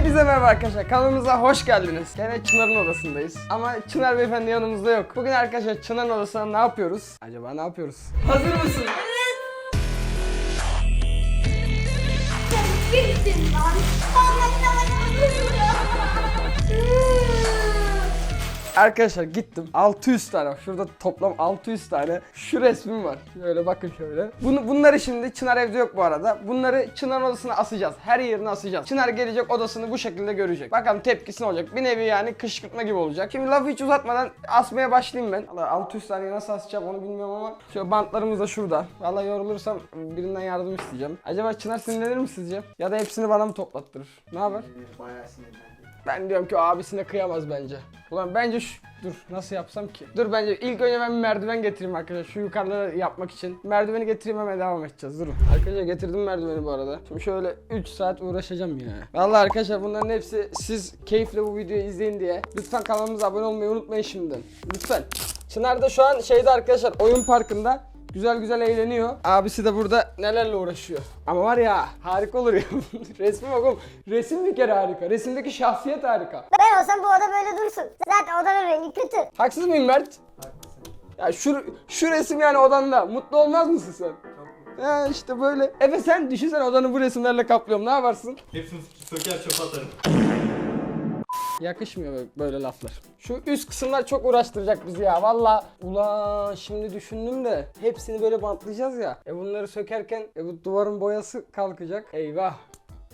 Hepinize merhaba arkadaşlar. Kanalımıza hoş geldiniz. Gene Çınar'ın odasındayız. Ama Çınar beyefendi yanımızda yok. Bugün arkadaşlar Çınar'ın odasında ne yapıyoruz? Acaba ne yapıyoruz? Hazır mısın? Gittin lan. Arkadaşlar gittim. 600 tane. Şurada toplam 600 tane şu resmim var. Şöyle bakın şöyle. Bunu, bunları şimdi Çınar evde yok bu arada. Bunları Çınar odasına asacağız. Her yerine asacağız. Çınar gelecek odasını bu şekilde görecek. Bakalım tepkisi ne olacak. Bir nevi yani kışkırtma gibi olacak. Şimdi lafı hiç uzatmadan asmaya başlayayım ben. Valla 600 taneyi nasıl asacağım onu bilmiyorum ama şöyle bantlarımız da şurada. Valla yorulursam birinden yardım isteyeceğim. Acaba Çınar sinirlenir mi sizce? Ya da hepsini bana mı toplattırır? Ne haber? Bayağı sinirlendim. Ben diyorum ki abisine kıyamaz bence. Ulan bence şu... Dur nasıl yapsam ki? Dur bence ilk önce ben merdiven getireyim arkadaşlar. Şu yukarıları yapmak için. Merdiveni getireyim hemen devam edeceğiz. Durun. Arkadaşlar getirdim merdiveni bu arada. Şimdi şöyle 3 saat uğraşacağım ya. Vallahi arkadaşlar bunların hepsi siz keyifle bu videoyu izleyin diye. Lütfen kanalımıza abone olmayı unutmayın şimdiden. Lütfen. Çınar da şu an şeyde arkadaşlar oyun parkında. Güzel güzel eğleniyor. Abisi de burada nelerle uğraşıyor. Ama var ya harika olur ya. Resmi bak oğlum. Resim bir kere harika. Resimdeki şahsiyet harika. Ben olsam bu oda böyle dursun. Zaten odanın rengi kötü. Haksız mıyım Mert? Haklısın. Ya şu, şu resim yani odanda. Mutlu olmaz mısın sen? Ya işte böyle. Efe sen düşünsene odanı bu resimlerle kaplıyorum. Ne yaparsın? Hepsini söker çöpe atarım. Yakışmıyor böyle, laflar. Şu üst kısımlar çok uğraştıracak bizi ya. Valla ulan şimdi düşündüm de hepsini böyle bantlayacağız ya. E bunları sökerken e bu duvarın boyası kalkacak. Eyvah.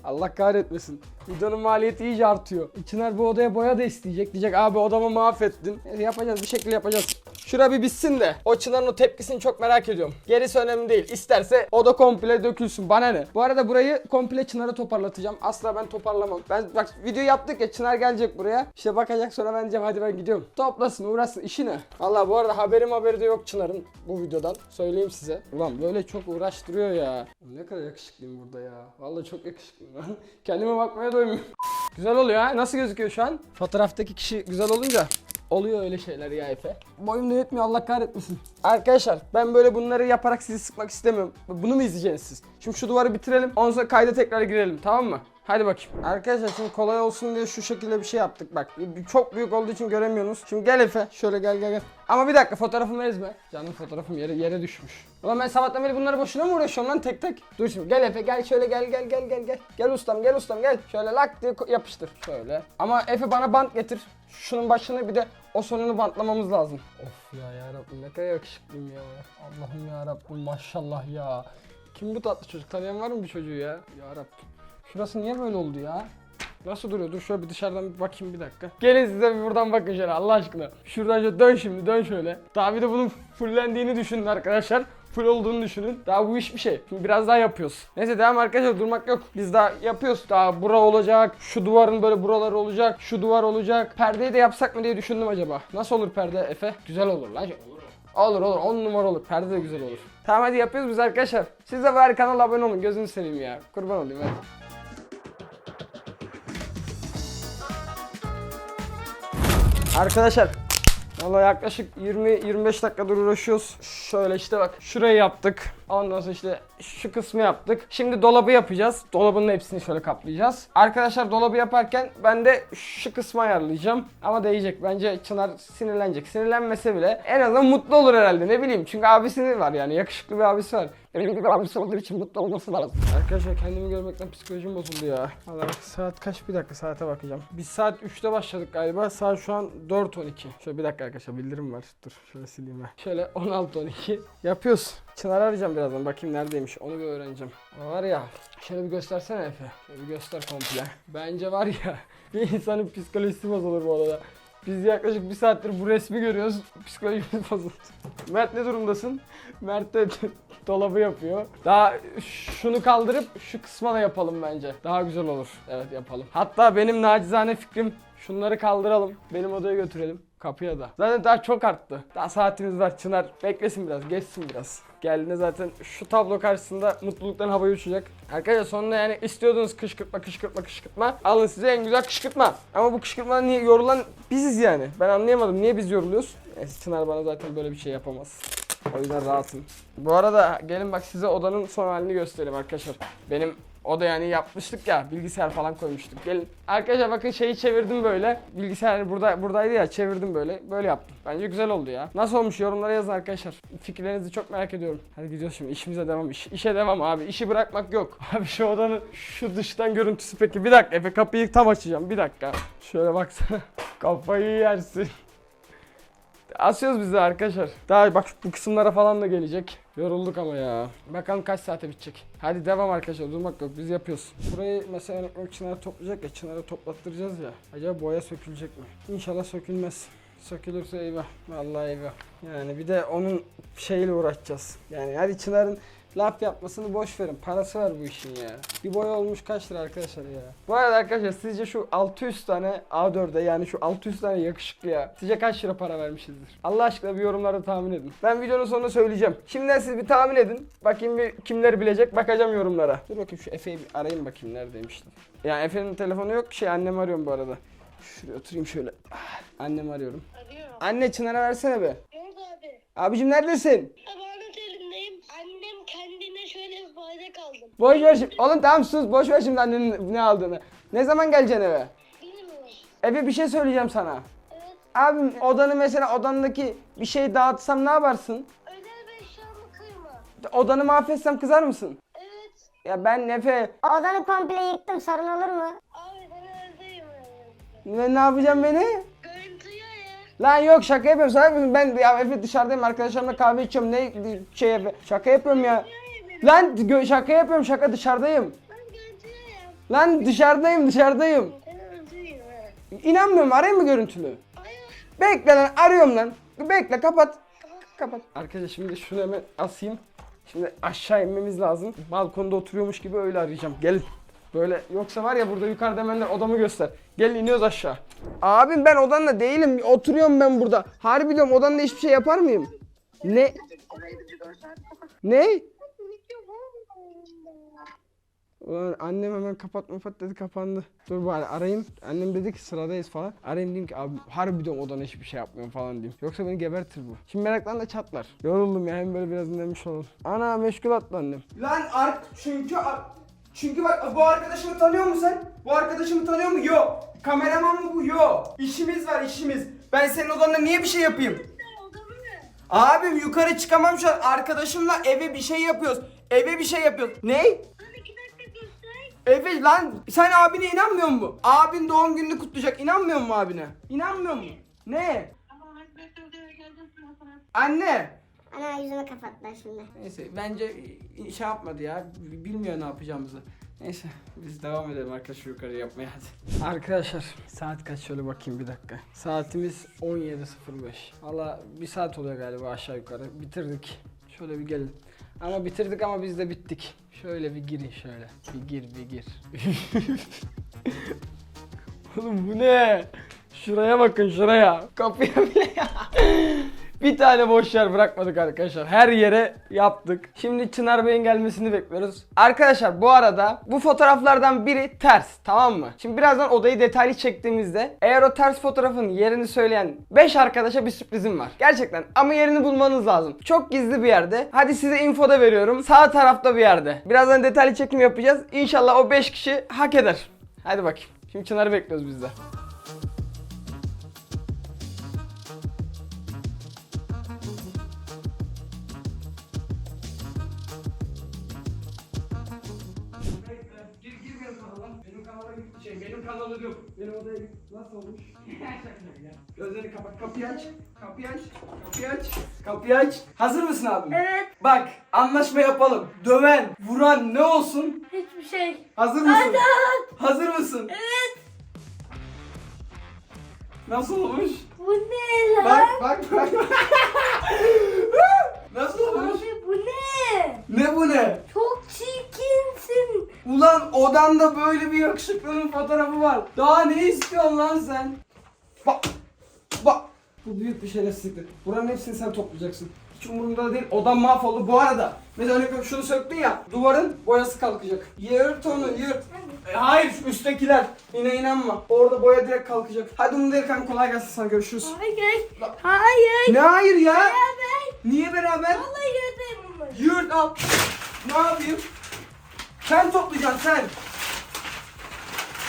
Allah kahretmesin. Videonun maliyeti iyice artıyor. Çınar bu odaya boya da isteyecek. Diyecek abi odamı mahvettin. E, yapacağız bir şekilde yapacağız. Şura bir bitsin de. O Çınar'ın o tepkisini çok merak ediyorum. Gerisi önemli değil. İsterse oda komple dökülsün. Bana ne? Bu arada burayı komple Çınar'a toparlatacağım. Asla ben toparlamam. Ben bak video yaptık ya Çınar gelecek buraya. İşte bakacak sonra ben diyeceğim hadi ben gidiyorum. Toplasın uğraşsın işi ne? Valla bu arada haberim haberi de yok Çınar'ın bu videodan. Söyleyeyim size. Ulan böyle çok uğraştırıyor ya. Ne kadar yakışıklıyım burada ya. Vallahi çok yakışıklıyım. Kendime bakmaya doymuyorum. Güzel oluyor ha. Nasıl gözüküyor şu an? Fotoğraftaki kişi güzel olunca Oluyor öyle şeyler ya Efe. Boyum da yetmiyor Allah kahretmesin. Arkadaşlar ben böyle bunları yaparak sizi sıkmak istemiyorum. Bunu mu izleyeceksiniz siz? Şimdi şu duvarı bitirelim. Ondan sonra kayda tekrar girelim tamam mı? Hadi bakayım. Arkadaşlar şimdi kolay olsun diye şu şekilde bir şey yaptık bak. Çok büyük olduğu için göremiyorsunuz. Şimdi gel Efe. Şöyle gel gel gel. Ama bir dakika fotoğrafımı ezme. Canım fotoğrafım yere yere düşmüş. Ulan ben sabahtan beri bunları boşuna mı uğraşıyorum lan tek tek? Dur şimdi gel Efe gel şöyle gel gel gel gel gel. Gel ustam gel ustam gel. Şöyle lak diye yapıştır. Şöyle. Ama Efe bana bant getir. Şunun başını bir de o sonunu bantlamamız lazım. Of ya ya Rabbim ne kadar yakışıklıyım ya. Allah'ım ya Rabbim maşallah ya. Kim bu tatlı çocuk? Tanıyan var mı bir çocuğu ya? Ya Rabbim. Şurası niye böyle oldu ya? Nasıl duruyor? Dur şöyle bir dışarıdan bir bakayım bir dakika. Gelin size bir buradan bakın şöyle Allah aşkına. Şuradan şöyle dön şimdi dön şöyle. Daha bir de bunun fullendiğini düşünün arkadaşlar. Full olduğunu düşünün. Daha bu iş bir şey. Şimdi biraz daha yapıyoruz. Neyse devam arkadaşlar durmak yok. Biz daha yapıyoruz. Daha bura olacak. Şu duvarın böyle buraları olacak. Şu duvar olacak. Perdeyi de yapsak mı diye düşündüm acaba. Nasıl olur perde Efe? Güzel olur lan. Olur olur 10 numara olur. Perde de güzel olur. Tamam hadi yapıyoruz biz arkadaşlar. Siz de bari kanala abone olun. Gözünü seveyim ya. Kurban olayım hadi. Arkadaşlar Valla yaklaşık 20-25 dakikadır uğraşıyoruz. Şöyle işte bak şurayı yaptık. Ondan sonra işte şu kısmı yaptık. Şimdi dolabı yapacağız. Dolabın hepsini şöyle kaplayacağız. Arkadaşlar dolabı yaparken ben de şu kısmı ayarlayacağım. Ama değecek. Bence Çınar sinirlenecek. Sinirlenmese bile en azından mutlu olur herhalde. Ne bileyim. Çünkü abisi var yani. Yakışıklı bir abisi var. Benim abisi olduğu için mutlu olması lazım. Arkadaşlar kendimi görmekten psikolojim bozuldu ya. Valla bak saat kaç? Bir dakika saate bakacağım. Biz saat 3'te başladık galiba. Saat şu an 4.12. Şöyle bir dakika arkadaşlar bildirim var. Dur şöyle sileyim ben. Şöyle 16.12. Yapıyoruz. Çınar arayacağım birazdan. Bakayım neredeymiş. Onu bir öğreneceğim. Var ya. Şöyle bir göstersene Efe. Şöyle bir göster komple. Bence var ya. Bir insanın psikolojisi bozulur bu arada. Biz yaklaşık bir saattir bu resmi görüyoruz. Psikolojimiz bozuldu. Mert ne durumdasın? Mert de dolabı yapıyor. Daha şunu kaldırıp şu kısma da yapalım bence. Daha güzel olur. Evet yapalım. Hatta benim nacizane fikrim şunları kaldıralım. Benim odaya götürelim. Kapıya da. Zaten daha çok arttı. Daha saatimiz var. Çınar beklesin biraz. Geçsin biraz. Geldiğinde zaten şu tablo karşısında mutluluktan havaya uçacak. Arkadaşlar sonunda yani istiyordunuz kışkırtma kışkırtma kışkırtma. Alın size en güzel kışkırtma. Ama bu kışkırtmadan niye yorulan biziz yani. Ben anlayamadım. Niye biz yoruluyoruz? Neyse Çınar bana zaten böyle bir şey yapamaz. O yüzden rahatım. Bu arada gelin bak size odanın son halini göstereyim arkadaşlar. Benim O da yani yapmıştık ya bilgisayar falan koymuştuk. Gelin. Arkadaşlar bakın şeyi çevirdim böyle. Bilgisayar burada buradaydı ya çevirdim böyle. Böyle yaptım. Bence güzel oldu ya. Nasıl olmuş yorumlara yazın arkadaşlar. Fikirlerinizi çok merak ediyorum. Hadi gidiyoruz şimdi işimize devam. İş, işe devam abi. İşi bırakmak yok. Abi şu odanın şu dıştan görüntüsü peki. Bir dakika Efe kapıyı tam açacağım. Bir dakika. Şöyle baksana. Kafayı yersin. Asıyoruz biz de arkadaşlar. Daha bak bu kısımlara falan da gelecek. Yorulduk ama ya. Bakalım kaç saate bitecek. Hadi devam arkadaşlar durmak yok biz yapıyoruz. Burayı mesela Çınar'a toplayacak ya Çınar'a toplattıracağız ya. Acaba boya sökülecek mi? İnşallah sökülmez. Sökülürse eyvah. Vallahi eyvah. Yani bir de onun şeyle uğraşacağız. Yani hadi Çınar'ın laf yapmasını boş verin. Parası var bu işin ya. Bir boya olmuş kaç lira arkadaşlar ya. Bu arada arkadaşlar sizce şu 600 tane A4'e yani şu 600 tane yakışıklıya sizce kaç lira para vermişizdir? Allah aşkına bir yorumlarda tahmin edin. Ben videonun sonunda söyleyeceğim. Şimdiden siz bir tahmin edin. Bakayım bir kimler bilecek bakacağım yorumlara. Dur bakayım şu Efe'yi bir arayayım bakayım neredeymişti. Ya Efe'nin telefonu yok şey annemi arıyorum bu arada. Şuraya oturayım şöyle. Ah, Annemi arıyorum. Arıyorum. Anne Çınar'a versene be. Yok abi. Abicim neredesin? Emanet elimdeyim. Annem kendine şöyle bir fayda kaldım. Boş ver şimdi. Oğlum tamam sus. Boş ver şimdi annenin ne aldığını. Ne zaman geleceksin eve? Bilmiyorum. Eve bir şey söyleyeceğim sana. Evet. Abim odanı mesela odandaki bir şey dağıtsam ne yaparsın? Özel bir eşyamı kırma. Odanı mahvetsem kızar mısın? Evet. Ya ben Nefe. Odanı komple yıktım sorun olur mu? Ne, ne yapacağım beni? Lan yok şaka yapıyorum. Sana mısın? Ben ya Efe dışarıdayım arkadaşlarımla kahve içiyorum. Ne şey Efe? Şaka yapıyorum ya. Lan gö- şaka yapıyorum şaka dışarıdayım. Lan dışarıdayım dışarıdayım. İnanmıyorum arayayım mı görüntülü? Hayır. Bekle lan arıyorum lan. Bekle kapat. Kapat. Arkadaşlar şimdi şunu hemen asayım. Şimdi aşağı inmemiz lazım. Balkonda oturuyormuş gibi öyle arayacağım. Gelin. Böyle yoksa var ya burada yukarıda hemen de odamı göster. Gelin iniyoruz aşağı. Abim ben odanla değilim. Oturuyorum ben burada. Harbi diyorum odanla hiçbir şey yapar mıyım? Ne? Ne? Ulan annem hemen kapat kapat dedi kapandı. Dur bari arayayım. Annem dedi ki sıradayız falan. Arayayım diyeyim ki abi harbiden odana hiçbir şey yapmıyorum falan diyeyim. Yoksa beni gebertir bu. Şimdi meraktan da çatlar. Yoruldum ya hem böyle biraz dinlenmiş olur. Ana meşgul attı annem. Lan ar çünkü çünkü bak bu arkadaşımı tanıyor musun sen? Bu arkadaşımı tanıyor mu? Yok. Kameraman mı bu? Yok. İşimiz var işimiz. Ben senin odanda niye bir şey yapayım? Abim yukarı çıkamam şu an. Arkadaşımla eve bir şey yapıyoruz. Eve bir şey yapıyoruz. Ne? Evet lan sen abine inanmıyor musun? Abin doğum gününü kutlayacak. İnanmıyor musun abine? İnanmıyor musun? Ne? Anne. Ana yüzümü kapattılar şimdi. Neyse bence şey yapmadı ya. Bilmiyor ne yapacağımızı. Neyse biz devam edelim arkadaşlar yukarı yapmaya hadi. Arkadaşlar saat kaç şöyle bakayım bir dakika. Saatimiz 17.05. Valla bir saat oluyor galiba aşağı yukarı. Bitirdik. Şöyle bir gelin. Ama bitirdik ama biz de bittik. Şöyle bir girin şöyle. Bir gir bir gir. Oğlum bu ne? Şuraya bakın şuraya. Kapıya bile ya. Bir tane boş yer bırakmadık arkadaşlar. Her yere yaptık. Şimdi Çınar Bey'in gelmesini bekliyoruz. Arkadaşlar bu arada bu fotoğraflardan biri ters tamam mı? Şimdi birazdan odayı detaylı çektiğimizde eğer o ters fotoğrafın yerini söyleyen 5 arkadaşa bir sürprizim var. Gerçekten ama yerini bulmanız lazım. Çok gizli bir yerde. Hadi size info da veriyorum. Sağ tarafta bir yerde. Birazdan detaylı çekim yapacağız. İnşallah o 5 kişi hak eder. Hadi bakayım. Şimdi Çınar'ı bekliyoruz biz de. Benim kanalım yok. Benim odaya git. Nasıl olmuş? Gözlerini kapat. Kapıyı aç. Kapıyı aç. Kapıyı aç. Kapıyı aç. Hazır mısın abim? Evet. Bak anlaşma yapalım. Döven, vuran ne olsun? Hiçbir şey. Hazır mısın? Hazır mısın? Evet. Nasıl olmuş? Bu ne lan? Bak bak bak. Nasıl olmuş? Abi bu ne? Ne bu ne? Çok çirkinsin. Ulan odanda böyle bir yakışıklının fotoğrafı var. Daha ne istiyorsun lan sen? Bak. Bak. Bu büyük bir şerefsizliktir. Buranın hepsini sen toplayacaksın. Hiç umurumda değil. Odam mahvoldu. Bu arada. Mesela örnek şunu söktün ya. Duvarın boyası kalkacak. Yırt onu yırt. E, hayır şu üsttekiler. Yine inanma. Orada boya direkt kalkacak. Hadi Umut Erkan kolay gelsin sana görüşürüz. Hayır. Hayır. Ne hayır ya? Beraber. Niye beraber? Vallahi gördüm bunları. Yurt al. Ne yapayım? Sen toplayacaksın sen.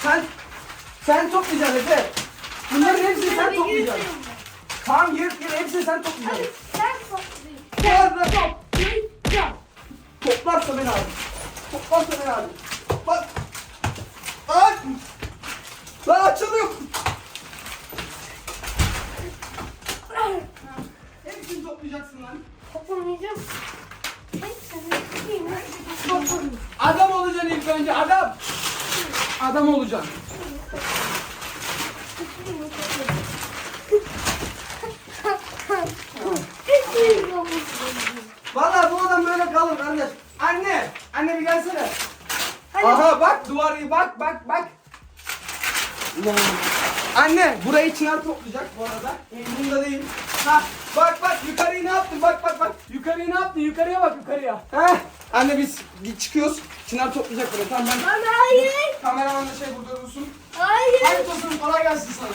Sen sen toplayacaksın Efe. Bunların hepsini sen toplayacaksın. Tamam yırt yırt hepsini sen toplayacaksın. Sen toplayın. Gel lan top. Toplarsa beni abi. Toplarsa beni abi. Bak. Bak. Lan açılıyor. Hepsini toplayacaksın lan. Toplamayacağım. Tutayım. Toplamayacağım. Adam olacaksın ilk önce adam. Adam olacaksın. Vallahi bu adam böyle kalır kardeş. Anne, anne bir gelsene. Aha bak duvarı bak bak bak. Anne burayı çınar toplayacak bu arada. Umurumda değil. Ha bak bak yukarıyı ne yaptın bak bak bak. Yukarıyı ne yaptın yukarıya bak yukarıya. Ha anne biz çıkıyoruz. Çınar toplayacak burayı tamam ben. Lan hayır. Kameramanla şey burada dursun. Hayır. Hadi dostum kolay gelsin sana.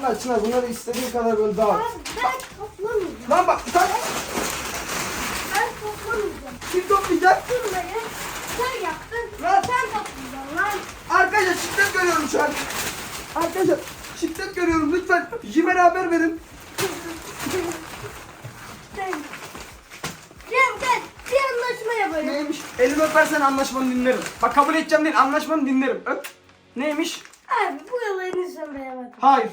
Ulan Çınar bunları istediğin kadar böyle dağıt. Ben, ben toplamayacağım. Lan bak sen Ben toplamayacağım. kim toplayacak? Şunları sen yaptın. Lan. Sen toplayacaksın lan. Arkadaşlar şiddet görüyorum şu an. Arkadaşlar şiddet görüyorum lütfen. Jimen'e haber verin. Cem gel. Bir anlaşma yapalım. Neymiş? Elimi öpersen anlaşmanı dinlerim. Bak kabul edeceğim değil anlaşmanı dinlerim. Öp. Neymiş? Abi bu yalanı söyleyemedim. Hayır.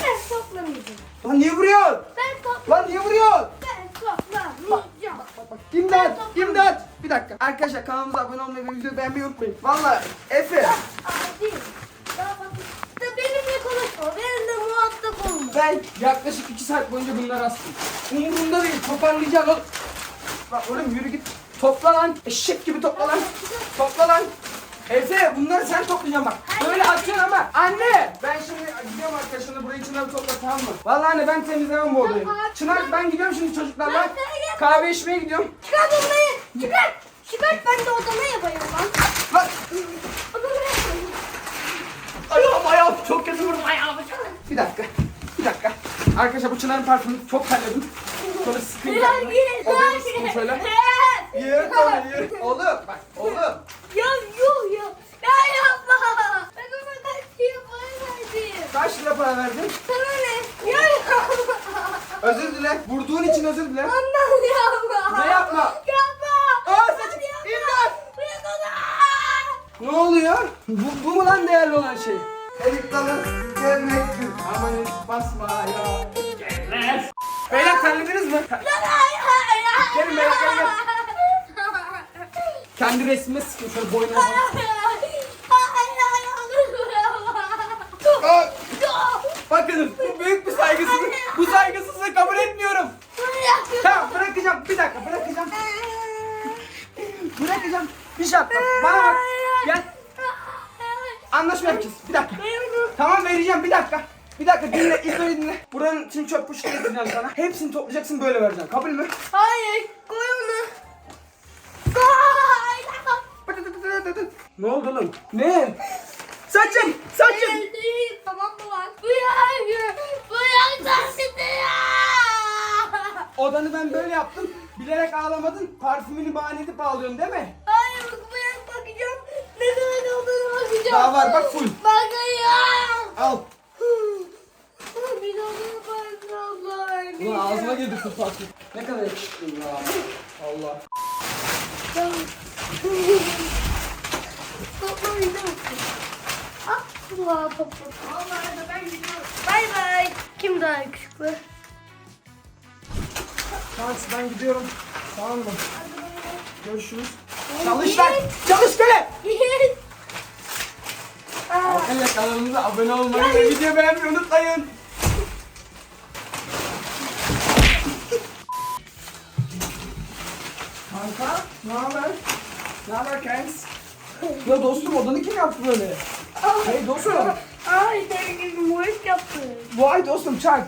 Ben toplamayacağım. Lan niye vuruyorsun? Ben topla. Lan niye vuruyorsun? Ben toplamayacağım. İmdat! İmdat! Bir dakika. Arkadaşlar kanalımıza abone olmayı ve videoyu beğenmeyi unutmayın. Valla Efe Abi. Daha bak. Benimle muhatap olma. ben yaklaşık 2 saat boyunca bunları astım. Umurumda değil. Toparlayacağım oğlum. Bak oğlum yürü git. Topla lan. Eşek gibi topla lan. Topla lan. Efe bunları sen toplayacaksın bak. Böyle atıyorsun ama. Anne! Ben şimdi gidiyorum arkadaşlarla burayı Çınar'ı topla tamam mı? Vallahi anne ben temizlemem bu odayı. Çınar ben gidiyorum şimdi çocuklarla. Kahve içmeye gidiyorum. Çıkar odayı. Çıkar. Çıkar ben de odama yapayım lan. Lan Odama yapayım. Ayağım ayağım çok kötü vurdum ayağımı. Bir dakika. Bir dakika. Arkadaşlar bu Çınar'ın parfümü çok terledim. Ya git Odayı lan. sıkayım şöyle. Ya Yürü tabii yürü. Oğlum bak oğlum. yuh ya. Ya yapma. Ben ona kaç şey para verdim. Kaç lira para verdin? Sana ne? Ya yapma. Özür dile. Vurduğun için özür dile. Ondan yapma. Ne yapma? Yapma. Aa saçım. İmdat. Bırak onu. Ne oluyor? Bu, bu mu lan değerli olan şey? Elik dalı gelmektir. Aman hiç basma ya. Gelmez. Beyler terlediniz mi? Gelin beyler gel gel. Kendi resmime sıkıyor şöyle boynuma bak. Aa, Bakın bu büyük bir saygısızlık. Bu saygısızlığı kabul etmiyorum. Tamam bırakacağım. Bir dakika bırakacağım. Bırakacağım. Bir şart bak. Bana bak. Gel. Anlaşma yapacağız. Bir dakika. Tamam vereceğim. Bir dakika. Bir dakika dinle. İzle dinle. Buranın için çöp poşeti getireceğim sana. Hepsini toplayacaksın böyle vereceğim. Kabul mü? Hayır, koy onu. Koy. Ne oldu lan? Ne? Saçım! Saçım! Tamam mı lan? Bu yer, bu yer taksidi ya. Odanı ben böyle yaptım. Bilerek ağlamadın. Parfümünü bahane edip ağlıyorsun değil mi? Hayır, bu. Ne kadar olduğunu bakacağım. Daha var bak full. Bakayım. Al. Bir de onu bakacağım. Ulan ağzıma girdi parfüm. Ne kadar yakışıklıyım ya. Allah. Topla. Vallahi de ben gidiyorum. Bay bay. Kim daha yakışıklı? Şans ben gidiyorum. Tamam mı? Görüşürüz. Çalış lan! Çalış köle! Arkadaşlar kanalımıza abone olmayı ve video beğenmeyi unutmayın. Kanka, ne haber? Ne haber Kens? Ya dostum odanı kim yaptı böyle? Hey dostum. Ay gibi muhit yaptı. Vay dostum çak.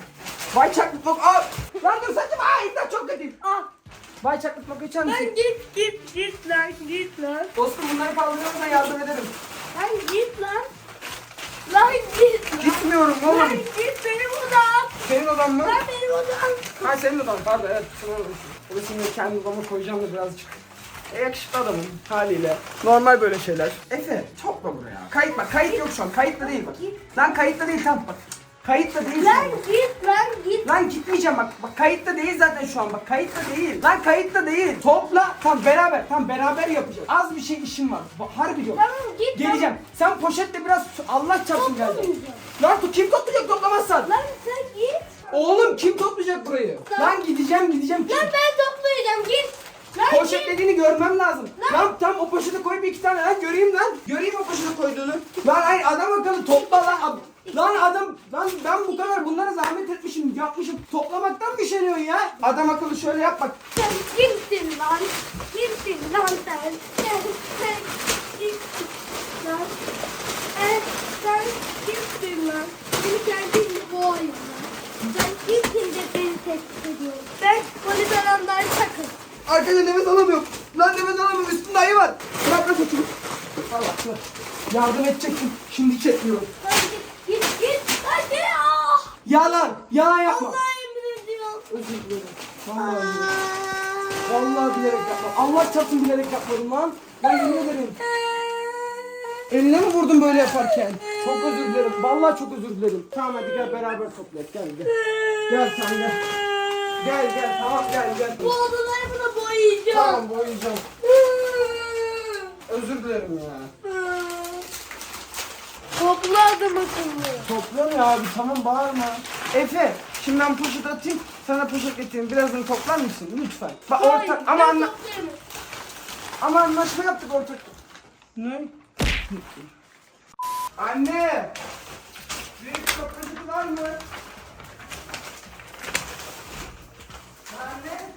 Vay bak. Aa! Lan dur saçım. Aa imdat çok kötüyüm. Ah. Vay çaklık bak içer misin? Lan git git git lan git lan. Dostum bunları kaldırıyorum da yardım ederim. Lan git lan. Lan git lan. Gitmiyorum Lan oğlum. git benim odam. Senin odan mı? Lan benim odam. Ha senin odan pardon evet. Senin odan. Burasını da kendi odama koyacağım da birazcık. E, yakışıklı adamım haliyle. Normal böyle şeyler. Efe topla buraya. Kayıt bak kayıt yok şu an. Kayıtlı değil bak. Lan kayıtlı değil tamam bak. Kayıtlı değil. Lan git lan git. Lan gitmeyeceğim bak. Bak kayıtta değil zaten şu an. Bak kayıtta değil. Lan kayıtta değil. Topla. Tam beraber. Tam beraber yapacağız. Az bir şey işim var. Bak, harbi diyorum. Tamam git. Geleceğim. Sen poşetle biraz Allah çarpsın gelecek. Toplamayacağım. Lan tu kim toplayacak toplamazsan? Lan sen git. Oğlum kim toplayacak burayı? Lan gideceğim gideceğim. Lan ben toplayacağım git. Lan git. Poşetlediğini görmem lazım. Lan, tam o poşete koy bir iki tane lan göreyim lan. Göreyim o poşete koyduğunu. Lan hayır adam akıllı topla lan. Ab- Lan adam lan ben bu kadar bunlara zahmet etmişim yapmışım. Toplamaktan mı üşeniyorsun ya? Adam akıllı şöyle yap bak. Sen kimsin lan? Kimsin lan sen? Sen, sen kimsin lan? Sen, sen kimsin lan? Seni kendinle boğayım lan. Sen kimsin de beni tehdit ediyorsun? Ben polis alanlar sakın. Arkadaşlar nefes alamıyorum. Lan nefes alamıyorum üstünde ayı var. Bırak lan saçımı. Allah Allah. Yardım edecektim. Şimdi hiç etmiyorum. Lan git git git. Hadi ah. Yalan. Yalan yapma. Allah emin ediyor. Özür dilerim. Vallahi billahi. Vallahi bilerek yapmadım. Allah çarpsın bilerek yapmadım lan. Ben yemin ederim. Eline mi vurdun böyle yaparken? Çok özür dilerim. Vallahi çok özür dilerim. Tamam hadi gel beraber toplayalım. Gel gel. Gel sen gel. Gel gel tamam gel gel. Bu odalarımı da boyayacağım. Tamam boyayacağım. Özür dilerim ya. Topladım akıllı. Toplam ya abi tamam bağırma. Efe şimdi ben poşet atayım. Sana poşet getireyim. Birazını toplar mısın lütfen? Bak Hayır, ortak ama anla toplarım. ama anlaşma yaptık ortak. Ne? Anne! Büyük kapıcı var mı? Anne!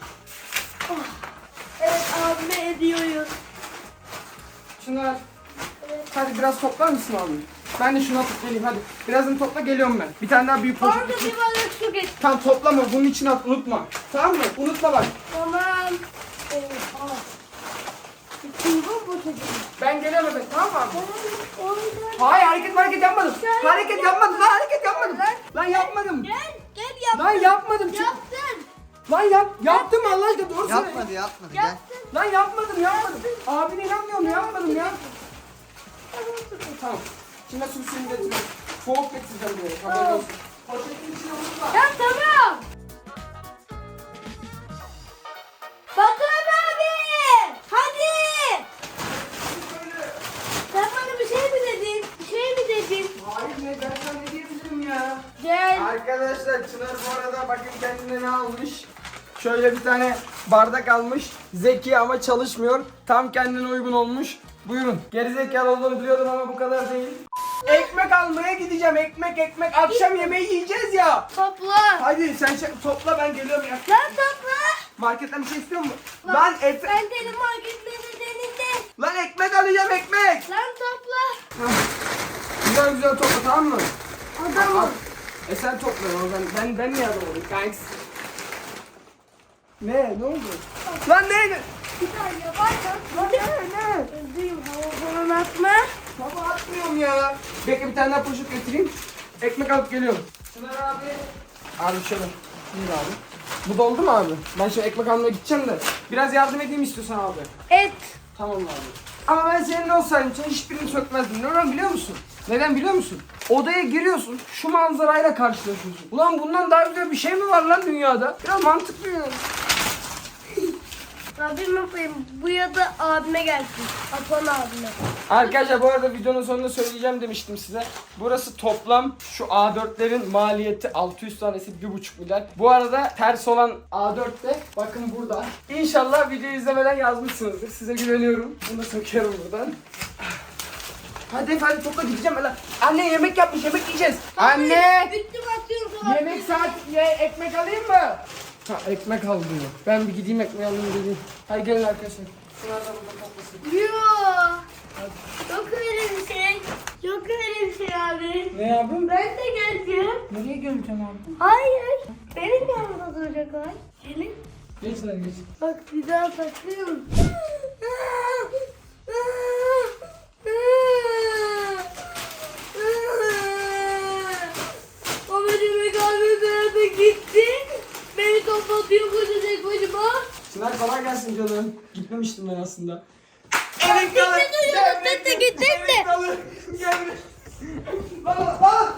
Evet abime ediyoruz. Çınar. Hadi biraz toplar mısın abi? Ben de şunu atıp geleyim hadi. Birazını topla geliyorum ben. Bir tane daha büyük poşet. Orada bir balık su getir. Tamam toplama bunun için at unutma. Tamam mı? Unutma bak. Tamam. Bütün bu. Ben geliyorum efendim tamam mı abi? Orada. Hayır hareket hareket yapmadım. Sen- Hareket yapmadım lan hareket yapmadım. Lan yapmadım. Gel gel yap. Lan yapmadım. Çık. Yaptın. Lan yap. Yaptım Allah aşkına doğru söyle. Yapmadı yapmadı gel. Yaptın. Lan yapmadım yapmadım. Abine inanmıyorum yapmadım ya. Tamam. Şimdi su suyunu getiriyorum. Soğuk getireceğim diye. Haberin olsun. Poşetin içine unutma. Ya tamam. Bakan abi. Hadi. Sen bana bir şey mi dedin? Bir şey mi dedin? Hayır ne ben sana ne diyebilirim ya. Gel. Arkadaşlar Çınar bu arada bakın kendine ne almış. Şöyle bir tane bardak almış. Zeki ama çalışmıyor. Tam kendine uygun olmuş. Buyurun. Gerizekalı olduğunu biliyordum ama bu kadar değil. Ekmek almaya gideceğim. Ekmek ekmek. Akşam yemeği yiyeceğiz ya. Topla. Hadi sen şey, topla ben geliyorum ya. Lan topla. Marketten bir şey istiyor musun? Lan Efe... Ben seni marketlere denildim. Lan ekmek alacağım ekmek. Lan topla. Güzel güzel topla tamam mı? Adam ol. E sen topla ya. Ben, ben, ben niye adam olayım? Thanks. Ne? Ne oldu? Lan ne? Bir tane yaparsan. Lan ne? Ne? Özlüyüm hava falan atma. Baba atmıyorum ya. Bekle bir tane daha poşet getireyim. Ekmek alıp geliyorum. Çınar abi. Abi şöyle. Buyur abi. Bu doldu mu abi? Ben şimdi ekmek almaya gideceğim de. Biraz yardım edeyim istiyorsan abi. Et. Tamam abi. Ama ben senin olsaydım sen hiçbirini sökmezdim. Neden biliyor musun? Neden biliyor musun? Odaya giriyorsun, şu manzarayla karşılaşıyorsun. Ulan bundan daha güzel bir şey mi var lan dünyada? Biraz mantıklı yani. Abim yapayım. Bu ya da abime gelsin. Apan abime. Arkadaşlar bu arada videonun sonunda söyleyeceğim demiştim size. Burası toplam şu A4'lerin maliyeti 600 tanesi 1,5 milyar. Bu arada ters olan A4'te bakın burada. İnşallah videoyu izlemeden yazmışsınızdır. Size güveniyorum. Bunu da söküyorum buradan. Hadi hadi topla gideceğim. Anne yemek yapmış yemek yiyeceğiz. Anne! Bitti atıyorum sana. Yemek saat ye, ekmek alayım mı? Ha ekmek al diyor. Ben bir gideyim ekmeği alayım geleyim. Hadi gelin arkadaşlar. Şunlar da burada toplasın. Yoo. Yok öyle bir şey. Yok öyle bir şey abi. Ne yapayım? Ben de geleceğim. Nereye geleceğim abi? Hayır. Benim yanımda duracaklar. Gelin. Geç lan geç. Bak bir daha sakın. Sümer kolay gelsin canım. Gitmemiştim ben aslında. Evet kalın. Gitti gitti gitti. Evet kalın. Gel buraya. Bana bak.